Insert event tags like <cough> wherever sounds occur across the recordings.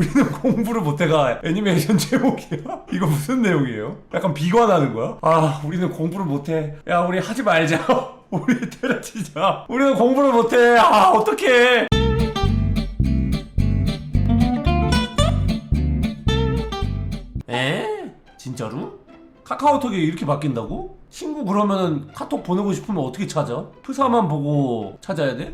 우리는 <laughs> 공부를 못해가 애니메이션 <laughs> 제목이야? 이거 무슨 내용이에요? 약간 비관하는 거야? 아 우리는 공부를 못해 야 우리 하지 말자 <laughs> 우리 때려치자 우리는 공부를 못해 아 어떡해 에? 진짜로? 카카오톡이 이렇게 바뀐다고? 친구 그러면은 카톡 보내고 싶으면 어떻게 찾아? 프사만 보고 찾아야 돼?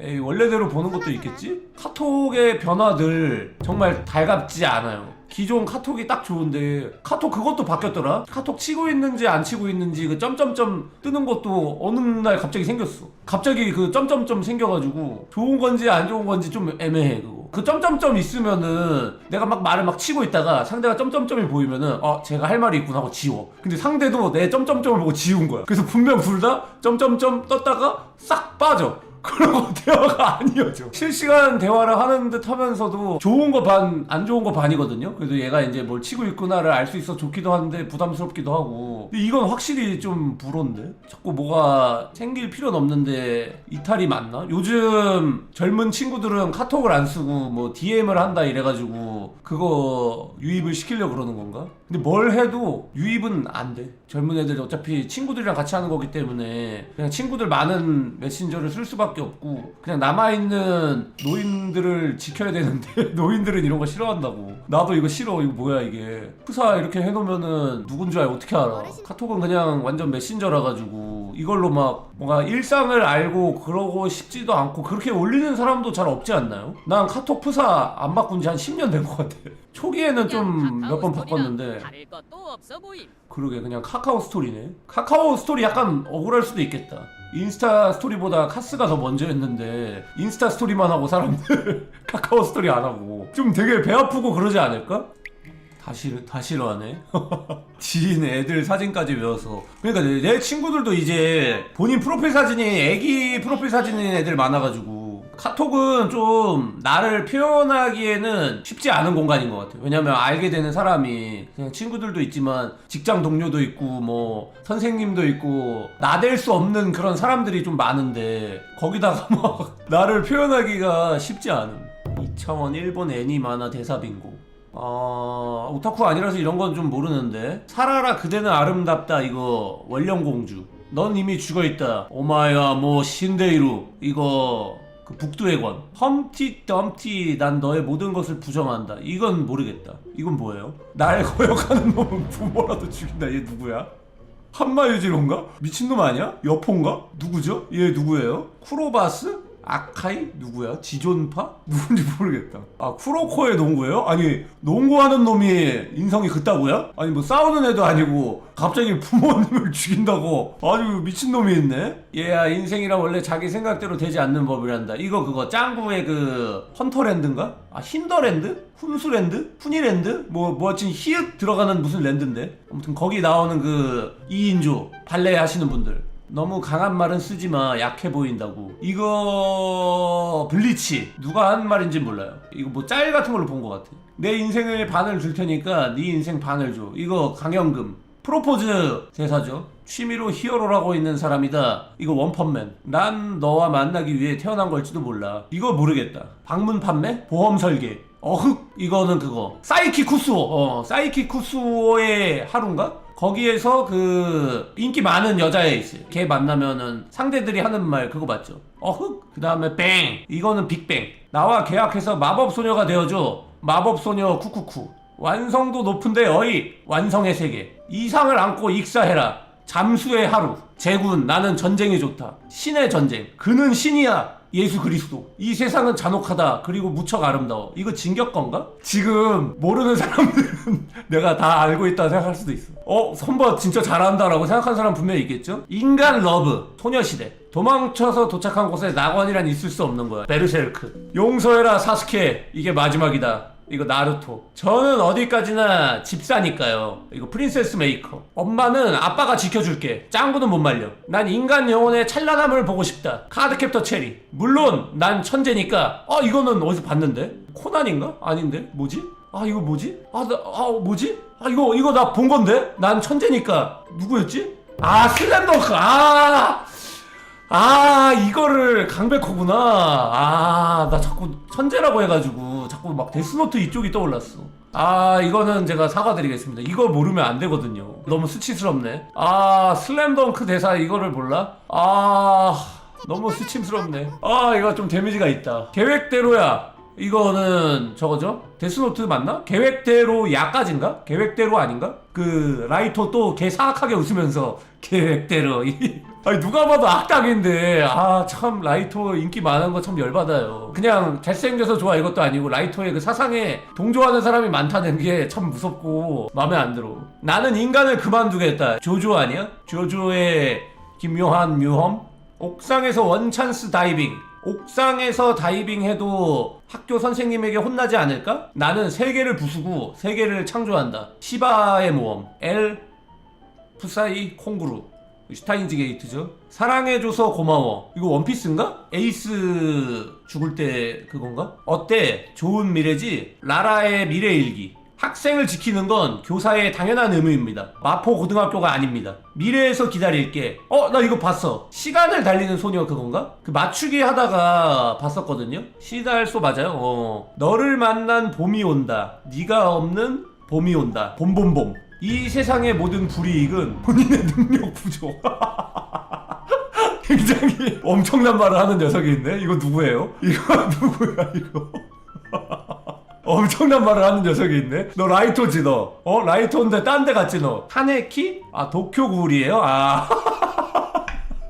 에이 원래대로 보는 것도 있겠지? 카톡의 변화들 정말 달갑지 않아요. 기존 카톡이 딱 좋은데 카톡 그것도 바뀌었더라? 카톡 치고 있는지 안 치고 있는지 그 점점점 뜨는 것도 어느 날 갑자기 생겼어. 갑자기 그 점점점 생겨가지고 좋은 건지 안 좋은 건지 좀 애매해 그거. 그 점점점 있으면은 내가 막 말을 막 치고 있다가 상대가 점점점이 보이면은 어 제가 할 말이 있구나 하고 지워. 근데 상대도 내 점점점을 보고 지운 거야. 그래서 분명 둘 다 점점점 떴다가 싹 빠져 그러고 <laughs> 대화가 안 이어져. 실시간 대화를 하는 듯 하면서도 좋은 거 반, 안 좋은 거 반이거든요. 그래도 얘가 이제 뭘 치고 있구나를 알 수 있어 좋기도 한데 부담스럽기도 하고. 이건 확실히 좀 불온데? 자꾸 뭐가 생길 필요는 없는데 이탈이 많나? 요즘 젊은 친구들은 카톡을 안 쓰고 뭐 DM을 한다 이래가지고 그거 유입을 시키려 그러는 건가? 근데 뭘 해도 유입은 안 돼. 젊은 애들 어차피 친구들이랑 같이 하는 거기 때문에 그냥 친구들 많은 메신저를 쓸 수밖에 없고 그냥 남아있는 노인들을 지켜야 되는데 <laughs> 노인들은 이런 거 싫어한다고. 나도 이거 싫어. 이거 뭐야 이게. 프사 이렇게 해놓으면은 누군 줄 알고 어떻게 알아. 카톡은 그냥 완전 메신저라 가지고 이걸로 막 뭔가 일상을 알고 그러고 싶지도 않고 그렇게 올리는 사람도 잘 없지 않나요? 난 카톡 프사 안 바꾼 지 한 10년 된 것 같아. 초기에는 좀 몇 번 바꿨는데 다를 것도 없어 보임. 그러게 그냥 카카오 스토리네. 카카오 스토리 약간 억울할 수도 있겠다. 인스타 스토리보다 카스가 더 먼저 했는데 인스타 스토리만 하고 사람들 <laughs> 카카오 스토리 안 하고. 좀 되게 배 아프고 그러지 않을까? 다 싫어 다 싫어하네? 지인 애들 사진까지 외워서. 그러니까 내, 내 친구들도 이제 본인 프로필 사진이 애기 프로필 사진인 애들 많아가지고 카톡은 좀 나를 표현하기에는 쉽지 않은 공간인 것 같아요. 왜냐면 알게 되는 사람이 그냥 친구들도 있지만 직장 동료도 있고 뭐 선생님도 있고 나댈 수 없는 그런 사람들이 좀 많은데 거기다가 막 <laughs> 나를 표현하기가 쉽지 않음. 이창원 일본 애니 만화 대사 빙고. 아 오타쿠 아니라서 이런 건 좀 모르는데 살아라 그대는 아름답다 이거 원령공주 넌 이미 죽어있다 오마야 뭐 신데이루 이거 그 북두의 권 험티 덤티 난 너의 모든 것을 부정한다 이건 모르겠다 이건 뭐예요? 날 <laughs> 거역하는 놈은 부모라도 죽인다 얘 누구야? 한마유지로인가? 미친놈 아니야? 여포인가? 누구죠? 얘 누구예요? 쿠로바스? 아카이? 누구야? 지존파? <laughs> 누군지 모르겠다. 아, 쿠로코의 농구예요? 아니, 농구하는 놈이 인성이 그따구야? 아니, 뭐 싸우는 애도 아니고 갑자기 부모님을 <laughs> 죽인다고 아주 미친놈이 있네? 얘야, 인생이란 원래 자기 생각대로 되지 않는 법이란다. 이거 그거 짱구의 그 헌터랜드인가? 아, 힌더랜드? 훈수랜드? 훈이랜드? 뭐, 뭐 하여튼 히읗 들어가는 무슨 랜드인데? 아무튼 거기 나오는 그 2인조 발레 하시는 분들. 너무 강한 말은 쓰지 마. 약해 보인다고. 이거 블리치 누가 한 말인지 몰라요. 이거 뭐 짤 같은 걸로 본 것 같아. 내 인생을 반을 줄 테니까 네 인생 반을 줘. 이거 강연금. 프로포즈 대사죠. 취미로 히어로라고 있는 사람이다. 이거 원펀맨. 난 너와 만나기 위해 태어난 걸지도 몰라. 이거 모르겠다. 방문 판매? 보험 설계. 어흑 이거는 그거 사이키 쿠스오 어 사이키 쿠스오의 하루인가 거기에서 그 인기 많은 여자애 있어요. 걔 만나면은 상대들이 하는 말 그거 맞죠? 어흑 그 다음에 뱅. 이거는 빅뱅. 나와 계약해서 마법소녀가 되어줘. 마법소녀 쿠쿠쿠. 완성도 높은데 어이 완성의 세계. 이상을 안고 익사해라. 잠수의 하루. 제군 나는 전쟁이 좋다. 신의 전쟁. 그는 신이야 예수 그리스도. 이 세상은 잔혹하다. 그리고 무척 아름다워. 이거 진격건가? 지금 모르는 사람들은 <laughs> 내가 다 알고 있다 생각할 수도 있어. 어? 선바 진짜 잘한다라고 생각하는 사람 분명히 있겠죠? 인간 러브 소녀시대. 도망쳐서 도착한 곳에 낙원이란 있을 수 없는 거야. 베르세르크. 용서해라 사스케. 이게 마지막이다 이거 나루토. 저는 어디까지나 집사니까요. 이거 프린세스 메이커. 엄마는 아빠가 지켜줄게. 짱구는 못 말려. 난 인간 영혼의 찬란함을 보고 싶다. 카드캡터 체리. 물론 난 천재니까. 아 이거는 어디서 봤는데? 코난인가? 아닌데? 뭐지? 아 이거 뭐지? 아, 나, 아 뭐지? 아 이거 이거 나 본 건데? 난 천재니까 누구였지? 아 슬램덩크. 아 아 이거를 강백호구나. 아 나 자꾸 천재라고 해가지고 자꾸 막 데스노트 이쪽이 떠올랐어. 아 이거는 제가 사과드리겠습니다. 이거 모르면 안 되거든요. 너무 수치스럽네. 아 슬램덩크 대사 이거를 몰라? 아 너무 수침스럽네. 아 이거 좀 데미지가 있다. 계획대로야 이거는 저거죠? 데스노트 맞나? 계획대로 야까진가? 계획대로 아닌가? 그 라이터 또개 사악하게 웃으면서 계획대로 이- <laughs> 아니 누가 봐도 악당인데 아 참 라이터 인기 많은 거 참 열받아요 그냥 잘생겨서 좋아 이것도 아니고 라이터의 그 사상에 동조하는 사람이 많다는 게 참 무섭고 마음에 안 들어 나는 인간을 그만두겠다 조조 아니야? 조조의 김요한 묘험? 옥상에서 원찬스 다이빙 옥상에서 다이빙 해도 학교 선생님에게 혼나지 않을까? 나는 세계를 부수고 세계를 창조한다. 시바의 모험. 엘 푸사이 콩구루. 슈타인즈 게이트죠. 사랑해줘서 고마워. 이거 원피스인가? 에이스 죽을 때 그건가? 어때? 좋은 미래지? 라라의 미래 일기. 학생을 지키는 건 교사의 당연한 의무입니다. 마포 고등학교가 아닙니다. 미래에서 기다릴게. 어, 나 이거 봤어. 시간을 달리는 소녀 그건가? 그 맞추기 하다가 봤었거든요. 시달소 맞아요. 어. 너를 만난 봄이 온다. 네가 없는 봄이 온다. 봄봄봄. 이 세상의 모든 불이익은 본인의 <laughs> 능력 부족. <laughs> 굉장히 엄청난 말을 하는 녀석이 있네. 이거 누구예요? 이거 <laughs> 누구야 이거? 엄청난 말을 하는 녀석이 있네. 너 라이토지 너. 어 라이토인데 딴 데 갔지 너. 타네키? 아 도쿄구울이에요? 아. <laughs>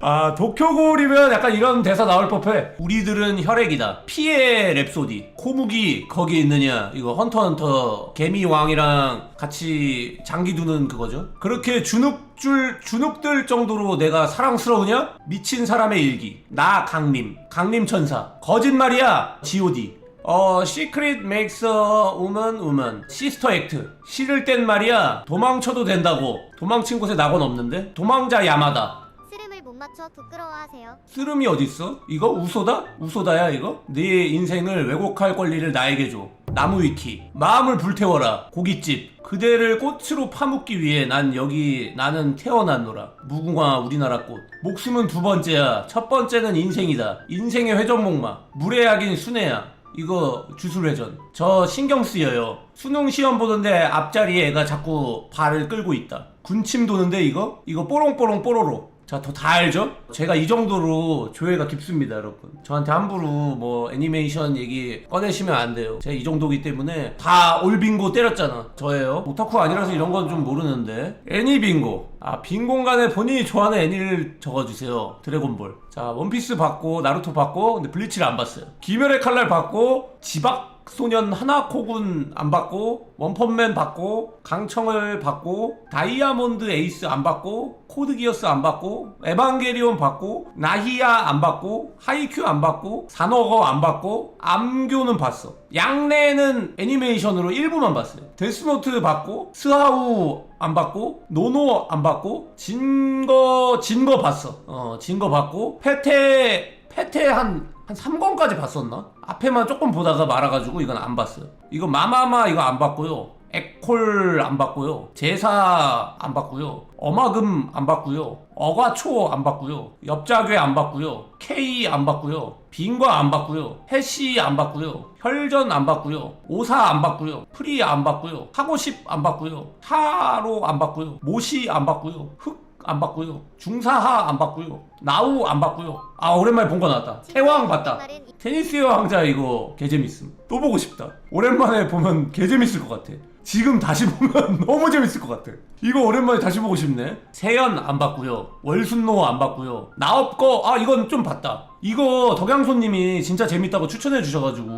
아 도쿄구울이면 약간 이런 대사 나올 법해 우리들은 혈액이다 피의 랩소디 코무기 거기 있느냐 이거 헌터헌터 개미왕이랑 같이 장기 두는 그거죠 그렇게 주눅줄 주눅들 정도로 내가 사랑스러우냐 미친 사람의 일기 나 강림 강림천사 거짓말이야 god 어, 시크릿 맥스 우먼 우먼 시스터 액트 싫을 땐 말이야 도망쳐도 된다고. 도망친 곳에 낙원 없는데? 도망자 야마다. 스름을 못 맞춰 부끄러워하세요. 쓰름이 어딨어? 이거 우소다? 우소다야 이거? 네 인생을 왜곡할 권리를 나에게 줘. 나무 위키. 마음을 불태워라 고깃집. 그대를 꽃으로 파묻기 위해 난 여기 나는 태어났노라. 무궁화 우리나라 꽃. 목숨은 두 번째야. 첫 번째는 인생이다. 인생의 회전목마. 무례하긴 순애야 이거 주술회전 저 신경 쓰여요 수능 시험 보는데 앞자리에 애가 자꾸 발을 끌고 있다 군침 도는데 이거? 이거 뽀롱뽀롱 뽀로로 자, 더 다 알죠? 제가 이 정도로 조예가 깊습니다, 여러분. 저한테 함부로 뭐 애니메이션 얘기 꺼내시면 안 돼요. 제가 이 정도기 때문에 다 올빙고 때렸잖아. 저예요. 오타쿠 아니라서 이런 건 좀 모르는데. 애니빙고. 아, 빈 공간에 본인이 좋아하는 애니를 적어주세요. 드래곤볼. 자, 원피스 받고, 나루토 받고, 근데 블리치를 안 봤어요. 기멸의 칼날 받고, 지박 소년 하나코군 안 받고 원펀맨 받고 강청을 받고 다이아몬드 에이스 안 받고 코드 기어스 안 받고 에반게리온 받고 나히야 안 받고 하이큐 안 받고 산어거 안 받고 암교는 봤어. 양내는 애니메이션으로 일부만 봤어요. 데스노트 받고 스하우 안 받고 노노 안 받고 진 거 진거 봤어. 어 진거 받고 페테 페테 한, 한 3권까지 봤었나? 앞에만 조금 보다가 말아가지고 이건 안 봤어요. 이거 마마마 이거 안 봤고요. 에콜 안 봤고요. 제사 안 봤고요. 어마금 안 봤고요. 어과초 안 봤고요. 엽자괴 안 봤고요. K 안 봤고요. 빙과 안 봤고요. 해시 안 봤고요. 혈전 안 봤고요. 오사 안 봤고요. 프리 안 봤고요. 하고십 안 봤고요. 하로 안 봤고요. 모시 안 봤고요. 흑 안 봤고요. 중사하 안 봤고요. 나우 안 봤고요. 아 오랜만에 본 거 나왔다. 태왕 봤다. 말은 테니스의 왕자 이거 개재밌음. 또 보고 싶다. 오랜만에 보면 개재밌을 것 같아. 지금 다시 보면 <laughs> 너무 재밌을 것 같아. 이거 오랜만에 다시 보고 싶네. 세연 안 봤고요. 월순노 안 봤고요. 나업 거 아 이건 좀 봤다. 이거 덕양손님이 진짜 재밌다고 추천해 주셔가지고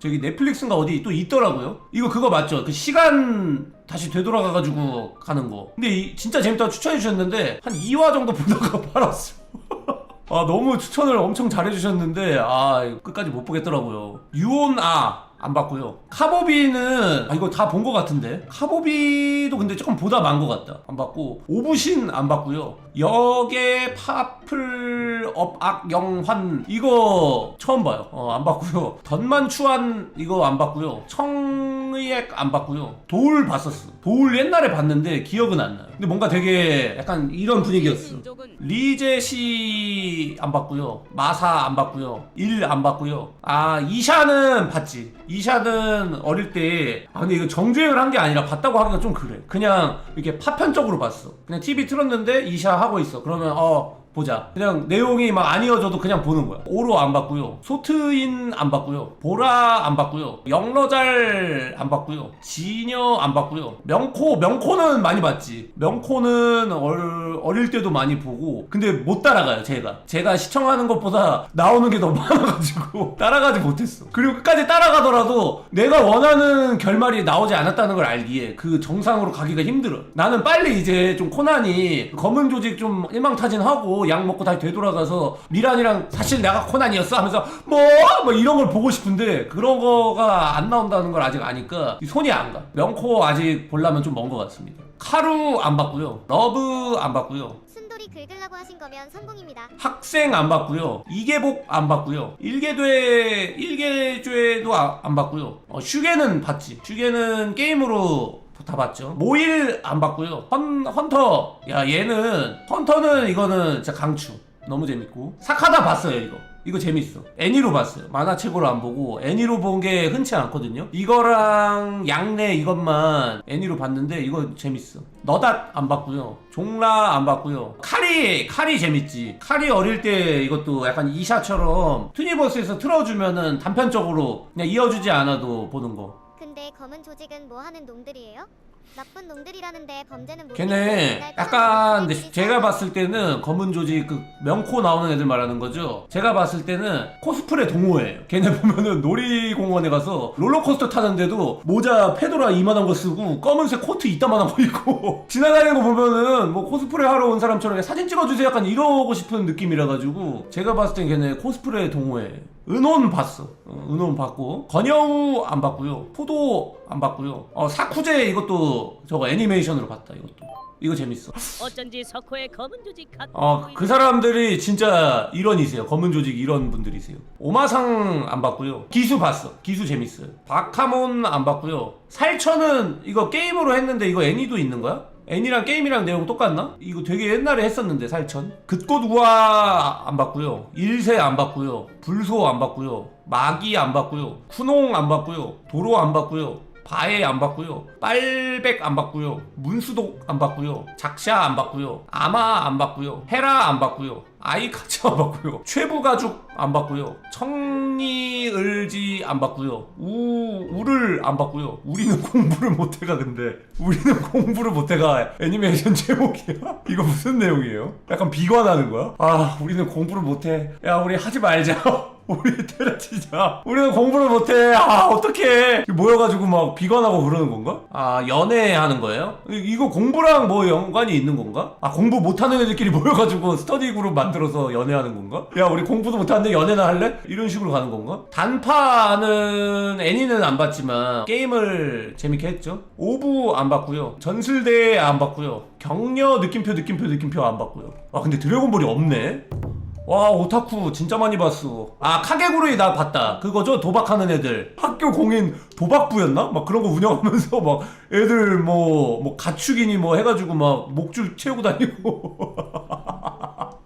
저기 넷플릭스인가 어디 또 있더라고요. 이거 그거 맞죠? 그 시간 다시 되돌아가가지고 가는 거. 근데 이- 진짜 재밌다고 추천해 주셨는데 한 2화 정도 <laughs> 보다가 말았어. <laughs> 아 너무 추천을 엄청 잘해주셨는데 아 끝까지 못 보겠더라고요 유온아 안 봤고요. 카보비는 아 이거 다 본 것 같은데? 카보비도 근데 조금 보다 만것 같다. 안 봤고 오부신 안 봤고요. 역의 파플 업악영환 이거 처음 봐요. 어 안 봤고요. 던만추한 이거 안 봤고요. 청 800안 봤고요. 도울 봤었어. 도울 옛날에 봤는데 기억은 안 나요. 근데 뭔가 되게 약간 이런 분위기였어. 리제시 안 봤고요. 마사 안 봤고요. 일 안 봤고요. 아 이샤는 봤지. 이샤는 어릴 때 아 근데 이거 정주행을 한 게 아니라 봤다고 하기가 좀 그래. 그냥 이렇게 파편적으로 봤어. 그냥 TV 틀었는데 이샤 하고 있어. 그러면 어 보자. 그냥 내용이 막안 이어져도 그냥 보는 거야. 오로 안 봤고요. 소트인 안 봤고요. 보라 안 봤고요. 영러잘 안 봤고요. 지녀 안 봤고요. 명코 명코는 많이 봤지. 명코는 얼, 어릴 때도 많이 보고 근데 못 따라가요. 제가 제가 시청하는 것보다 나오는 게 너무 <laughs> 많아가지고 따라가지 못했어. 그리고 끝까지 따라가더라도 내가 원하는 결말이 나오지 않았다는 걸 알기에 그 정상으로 가기가 힘들어. 나는 빨리 이제 좀 코난이 검은 조직 좀 일망타진하고 약 먹고 다시 되돌아가서 미란이랑 사실 내가 코난이었어 하면서 뭐? 뭐 이런 걸 보고 싶은데 그런 거가 안 나온다는 걸 아직 아니까 손이 안 가. 명코 아직 보려면 좀 먼 것 같습니다. 카루 안 봤고요. 러브 안 봤고요. 순돌이 긁으려고 하신 거면 성공입니다. 학생 안 봤고요. 이계복 안 봤고요. 일계돼 일계죄도 아- 안 봤고요. 어, 슈게는 봤지. 슈게는 게임으로 다 봤죠. 모일 안 봤고요. 헌 헌터 야 얘는 헌터는 이거는 진짜 강추. 너무 재밌고 사카다 봤어요 이거. 이거 재밌어. 애니로 봤어요. 만화책으로 안 보고 애니로 본 게 흔치 않거든요. 이거랑 양내 이것만 애니로 봤는데 이거 재밌어. 너닷 안 봤고요. 종라 안 봤고요. 카리 카리 재밌지. 카리 어릴 때 이것도 약간 이샤처럼 투니버스에서 틀어주면은 단편적으로 그냥 이어주지 않아도 보는 거. 근데 검은 조직은 뭐 하는 놈들이에요? 나쁜 놈들이라는데 범죄는 못 걔네 약간 근데 제가 봤을 때는 검은 조직 그 명코 나오는 애들 말하는 거죠. 제가 봤을 때는 코스프레 동호회예요. 걔네 <laughs> 보면은 놀이공원에 가서 롤러코스터 타는데도 모자 페도라 이만한 거 쓰고 검은색 코트 이따만한 거 입고 지나다니는 거 보면은 뭐 코스프레 하러 온 사람처럼 사진 찍어주세요 약간 이러고 싶은 느낌이라 가지고 제가 봤을 땐 걔네 코스프레 동호회. 은혼 봤어. 어, 은혼 봤고 건여우 안 봤고요. 포도 안 봤고요. 어 사쿠제 이것도 저거 애니메이션으로 봤다 이것도. 이거 재밌어. 어쩐지 석호의 검은 조직 같은 어, 그 사람들이 진짜 일원이세요. 검은 조직 일원 분들이세요. 오마상 안 봤고요. 기수 봤어. 기수 재밌어요. 바카몬 안 봤고요. 살처는 이거 게임으로 했는데 이거 애니도 있는 거야? 애니랑 게임이랑 내용 똑같나? 이거 되게 옛날에 했었는데 살천. 긋꽃 우아 안 봤고요. 일세 안 봤고요. 불소 안 봤고요. 마기 안 봤고요. 쿠농 안 봤고요. 도로 안 봤고요. 바에 안 봤고요. 빨백 안 봤고요. 문수독 안 봤고요. 작샤 안 봤고요. 아마 안 봤고요. 헤라 안 봤고요. 아이카츠 안 봤고요. 최부가죽 안 봤고요. 청 리을지 안 봤고요. 우 우를 안 봤고요. 우리는 <laughs> 공부를 못해가 근데 우리는 <laughs> 공부를 못해가 애니메이션 제목이야. <laughs> 이거 무슨 내용이에요? 약간 비관하는 거야? 아 우리는 공부를 못해. 야 우리 하지 말자. 우리 <laughs> 때려치자. 우리는 공부를 못해. 아, 어떡해. 모여가지고 막 비관하고 그러는 건가? 아, 연애하는 거예요? 이- 이거 공부랑 뭐 연관이 있는 건가? 아, 공부 못하는 애들끼리 <laughs> 모여가지고 스터디 그룹 만들어서 연애하는 건가? 야, 우리 공부도 못하는데 연애나 할래? 이런 식으로 가는 건가? 단파는 애니는 안 봤지만 게임을 재밌게 했죠. 오부 안 봤고요. 전술대 안 봤고요. 격려 느낌표 느낌표 느낌표 안 봤고요. 아, 근데 드래곤볼이 없네. 와 오타쿠 진짜 많이 봤어. 아 카게구르이 나 봤다. 그거죠? 도박하는 애들. 학교 공인 도박부였나? 막 그런 거 운영하면서 막 애들 뭐뭐 가축이니 뭐 해가지고 막 목줄 채우고 다니고. <laughs>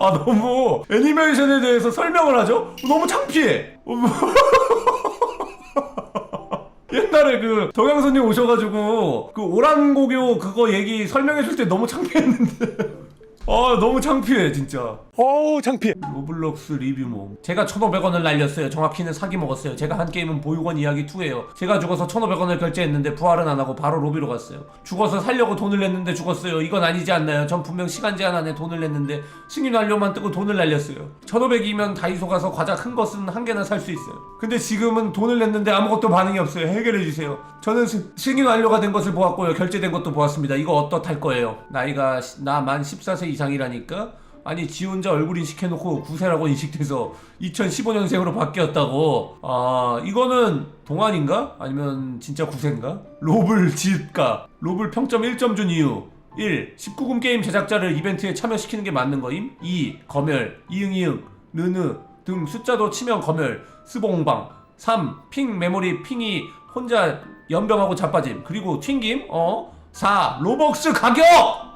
아 너무 애니메이션에 대해서 설명을 하죠? 너무 창피해. <laughs> 옛날에 그 동양선님 오셔가지고 그 오란고교 그거 얘기 설명해줄 때 너무 창피했는데. <laughs> 아 너무 창피해 진짜 어우 창피해. 로블록스 리뷰몽 제가 1500원을 날렸어요. 정확히는 사기 먹었어요. 제가 한 게임은 보육원 이야기 2예요. 제가 죽어서 1500원을 결제했는데 부활은 안 하고 바로 로비로 갔어요. 죽어서 살려고 돈을 냈는데 죽었어요. 이건 아니지 않나요? 전 분명 시간 제한 안에 돈을 냈는데 승인 완료만 뜨고 돈을 날렸어요. 1500이면 다이소 가서 과자 큰 것은 한 개나 살 수 있어요. 근데 지금은 돈을 냈는데 아무것도 반응이 없어요. 해결해 주세요. 저는 스- 승인 완료가 된 것을 보았고요. 결제된 것도 보았습니다. 이거 어떻할 거예요? 나이가 나 만 14세 이상이라니까 아니 지 혼자 얼굴 인식해놓고 9세라고 인식돼서 2015년생으로 바뀌었다고 아 이거는 동안인가? 아니면 진짜 9세인가? 로블 지읒가 로블 평점 1점 준 이유 1. 19금 게임 제작자를 이벤트에 참여시키는 게 맞는 거임 2. 검열 이응이응 느느 등 숫자도 치면 검열 스봉방 3. 핑 메모리 핑이 혼자 연병하고 자빠짐 그리고 튕김 어 4. 로벅스 가격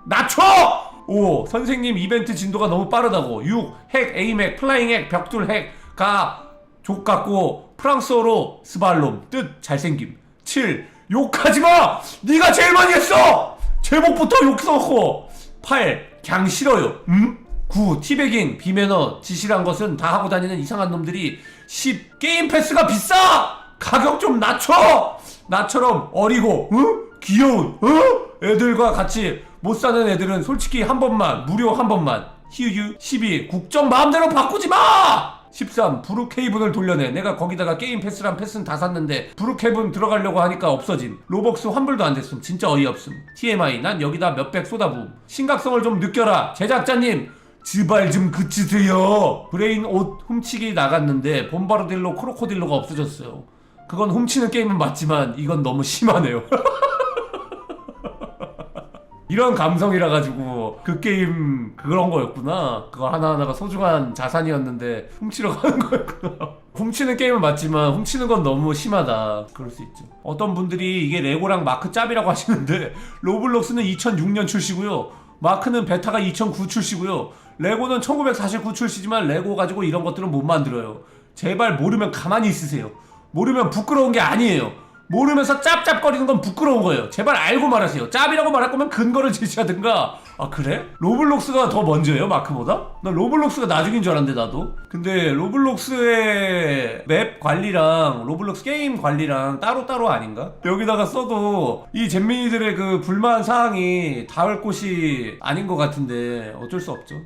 낮춰 5. 선생님 이벤트 진도가 너무 빠르다고 6. 핵 에이맥 플라잉 핵 벽돌 핵 가 족 같고 프랑스어로 스발롬 뜻 잘생김 7. 욕하지 마 네가 제일 많이 했어 제목부터 욕 써놓고 8. 갱 싫어요 음? 9. 티베깅 비매너 지실한 것은 다 하고 다니는 이상한 놈들이 10. 게임 패스가 비싸 가격 좀 낮춰 나처럼 어리고 응? 귀여운 어? 애들과 같이 못 사는 애들은 솔직히 한 번만 무료 한 번만 히유유 12 국정 마음대로 바꾸지 마! 13 브루케이븐을 돌려내. 내가 거기다가 게임 패스랑 패스는 다 샀는데 브루케이븐 들어가려고 하니까 없어짐. 로벅스 환불도 안 됐음. 진짜 어이없음. TMI 난 여기다 몇백 쏟아부음. 심각성을 좀 느껴라. 제작자님 지발 좀 그치세요. 브레인 옷 훔치기 나갔는데 봄바르딜로 크로코딜로가 없어졌어요. 그건 훔치는 게임은 맞지만 이건 너무 심하네요 <laughs> 이런 감성이라 가지고 그 게임 그런 거였구나. 그거 하나하나가 소중한 자산이었는데 훔치러 가는 <laughs> 거였구나. 훔치는 게임은 맞지만 훔치는 건 너무 심하다. 그럴 수 있죠. 어떤 분들이 이게 레고랑 마크 짭이라고 하시는데 <laughs> 로블록스는 2006년 출시고요. 마크는 베타가 2009 출시고요. 레고는 1949 출시지만 레고 가지고 이런 것들은 못 만들어요. 제발 모르면 가만히 있으세요. 모르면 부끄러운 게 아니에요. 모르면서 짭짭거리는 건 부끄러운 거예요. 제발 알고 말하세요. 짭이라고 말할 거면 근거를 제시하든가. 아 그래? 로블록스가 더 먼저예요 마크보다? 나 로블록스가 나중인 줄 알았는데 나도. 근데 로블록스의 맵 관리랑 로블록스 게임 관리랑 따로 따로 아닌가? 여기다가 써도 이 잼민이들의 그 불만 사항이 닿을 곳이 아닌 것 같은데 어쩔 수 없죠.